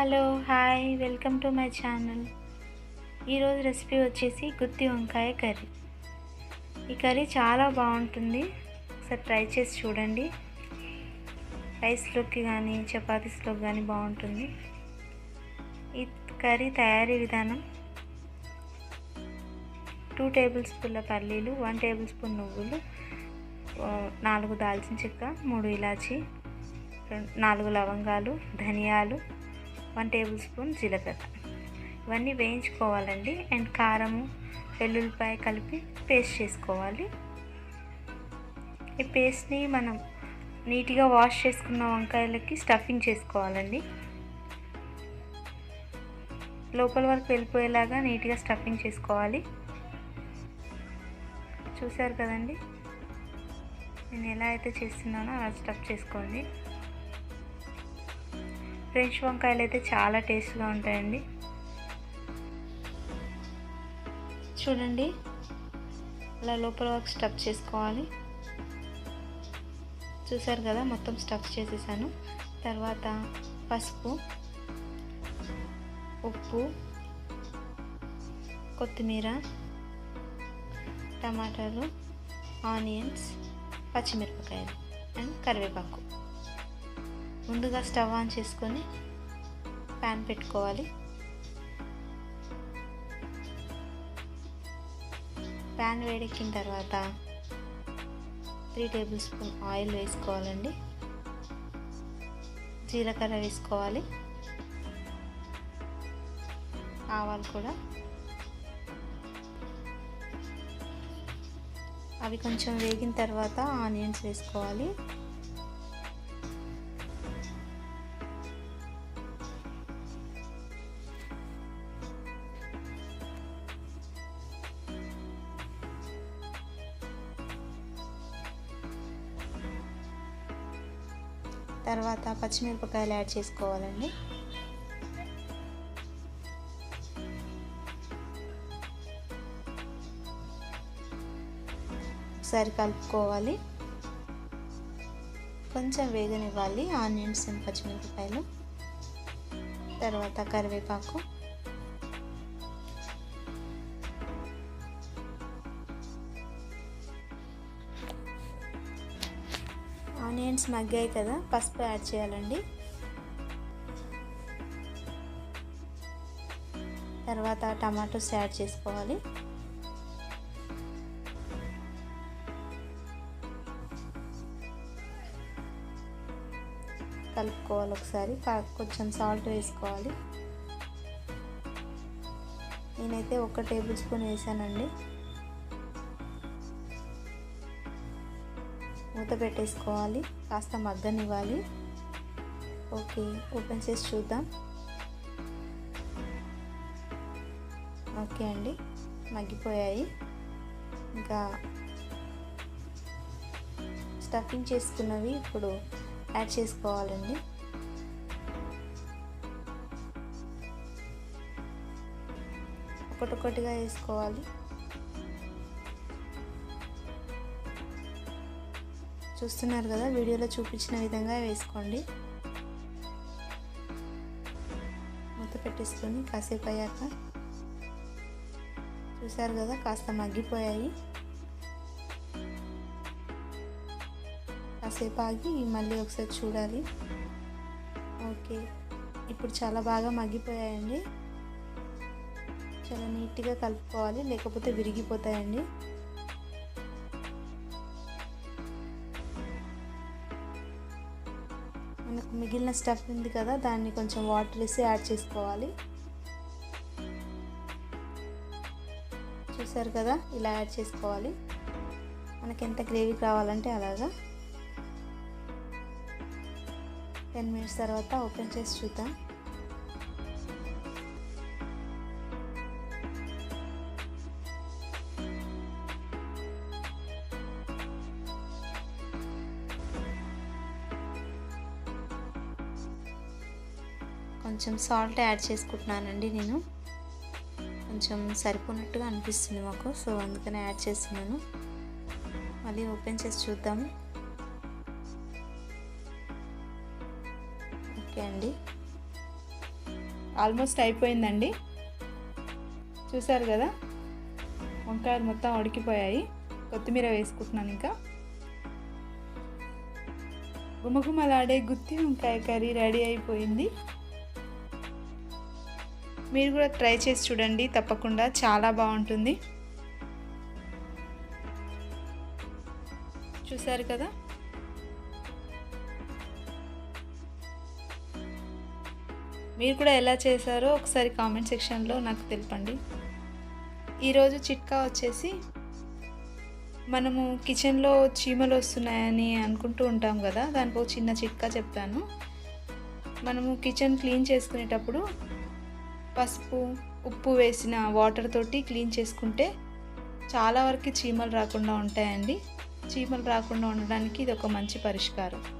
Hello hi welcome to my channel. ఈరోజు recipe వచ్చేసి గుత్తి వంకాయ కర్రీ. ఈ కర్రీ చాలా బాగుంటుంది. ఒకసారి ట్రై చేసి చూడండి. రైస్లోకి కానీ చపాతీస్లోకి కానీ బాగుంటుంది. ఈ కర్రీ తయారీ విధానం టూ టేబుల్ స్పూన్ల పల్లీలు వన్ టేబుల్ స్పూన్ నువ్వులు నాలుగు దాల్చిన చెక్క మూడు ఇలాచి రెండు- నాలుగు లవంగాలు ధనియాలు వన్ టేబుల్ స్పూన్ జీలకర్ర. ఇవన్నీ వేయించుకోవాలండి. అండ్ కారము వెల్లుల్లిపాయ కలిపి పేస్ట్ చేసుకోవాలి. ఈ పేస్ట్ని మనం నీట్గా వాష్ చేసుకున్న వంకాయలకి స్టఫింగ్ చేసుకోవాలండి. లోపల వరకు వెళ్ళిపోయేలాగా నీట్గా స్టఫింగ్ చేసుకోవాలి. చూసారు కదండి? నేను ఎలా అయితే చేస్తున్నానో అలా స్టఫ్ చేసుకోండి. ఫ్రెంచ్ వంకాయలు అయితే చాలా టేస్ట్గా ఉంటాయండి. చూడండి. అలా లోపల వరకు స్టఫ్ చేసుకోవాలి. చూసారు కదా మొత్తం స్టఫ్ చేసేసాను. తర్వాత పసుపు ఉప్పు కొత్తిమీర టమాటాలు ఆనియన్స్ పచ్చిమిరపకాయలు అండ్ కరివేపాకు. ముందుగా స్టవ్ ఆన్ చేసుకొని ప్యాన్ పెట్టుకోవాలి. ప్యాన్ వేడెక్కిన తర్వాత త్రీ టేబుల్ స్పూన్ ఆయిల్ వేసుకోవాలండి. జీలకర్ర వేసుకోవాలి. ఆవాలు కూడా. అవి కొంచెం వేగిన తర్వాత ఆనియన్స్ వేసుకోవాలి. తర్వాత పచ్చిమిరపకాయలు యాడ్ చేసుకోవాలండి. ఒకసారి కలుపుకోవాలి. కొంచెం వేగనివ్వాలి. ఆనియన్స్ అండ్ పచ్చిమిరపకాయలు. తర్వాత కరివేపాకు. ఆనియన్స్ మగ్గాయి కదా పసుపు యాడ్ చేయాలండి. తర్వాత టమాటోస్ యాడ్ చేసుకోవాలి. కలుపుకోవాలి ఒకసారి కొంచెం సాల్ట్ వేసుకోవాలి. నేనైతే ఒక టేబుల్ స్పూన్ వేసానండి. మూత పెట్టేసుకోవాలి. కాస్త మగ్గనివ్వాలి. ఓకే ఓపెన్ చేసి చూద్దాం. ఓకే అండి మగ్గిపోయాయి. ఇంకా స్టఫింగ్ చేసుకున్నవి ఇప్పుడు యాడ్ చేసుకోవాలండి. ఒకటొకటిగా వేసుకోవాలి. చూస్తున్నారు కదా వీడియోలో చూపించిన విధంగా వేసుకోండి. మూత పెట్టేసుకొని కాసేపు అయ్యాక చూసారు కదా కాస్త మగ్గిపోయాయి. కాసేపు ఆగి మళ్ళీ ఒకసారి చూడాలి. ఓకే ఇప్పుడు చాలా బాగా మగ్గిపోయాయండి. చాలా నీట్గా కలుపుకోవాలి లేకపోతే విరిగిపోతాయండి. మిగిలిన స్టఫ్ ఉంది కదా దాన్ని కొంచెం వాటర్ వేసి యాడ్ చేసుకోవాలి. చూసారు కదా ఇలా యాడ్ చేసుకోవాలి. మనకి ఎంత గ్రేవీ కావాలంటే అలాగా. టెన్ మినిట్స్ తర్వాత ఓపెన్ చేసి చూద్దాం. కొంచెం సాల్ట్ యాడ్ చేసుకుంటున్నానండి నేను. కొంచెం సరిపోనట్టుగా అనిపిస్తుంది మాకు సో అందుకని యాడ్ చేస్తున్నాను. మళ్ళీ ఓపెన్ చేసి చూద్దాము ఓకే అండి. ఆల్మోస్ట్ అయిపోయిందండి. చూసారు కదా? వంకాయలు మొత్తం ఉడికిపోయాయి. కొత్తిమీర వేసుకుంటున్నాను ఇంకా. గుమగుమలాడే గుత్తి వంకాయ కర్రీ రెడీ అయిపోయింది. మీరు కూడా ట్రై చేసి చూడండి తప్పకుండా చాలా బాగుంటుంది. చూసారు కదా? మీరు కూడా ఎలా చేశారో ఒకసారి కామెంట్ సెక్షన్లో నాకు తెలపండి. ఈరోజు చిట్కా వచ్చేసి మనము కిచెన్లో చీమలు వస్తున్నాయని అనుకుంటూ ఉంటాం కదా దానికి ఒక చిన్న చిట్కా చెప్తాను. మనము కిచెన్ క్లీన్ చేసుకునేటప్పుడు పసుపు ఉప్పు వేసిన వాటర్ తోటి క్లీన్ చేసుకుంటే చాలా వరకు చీమలు రాకుండా ఉంటాయండి. చీమలు రాకుండా ఉండడానికి ఇది ఒక మంచి పరిష్కారం.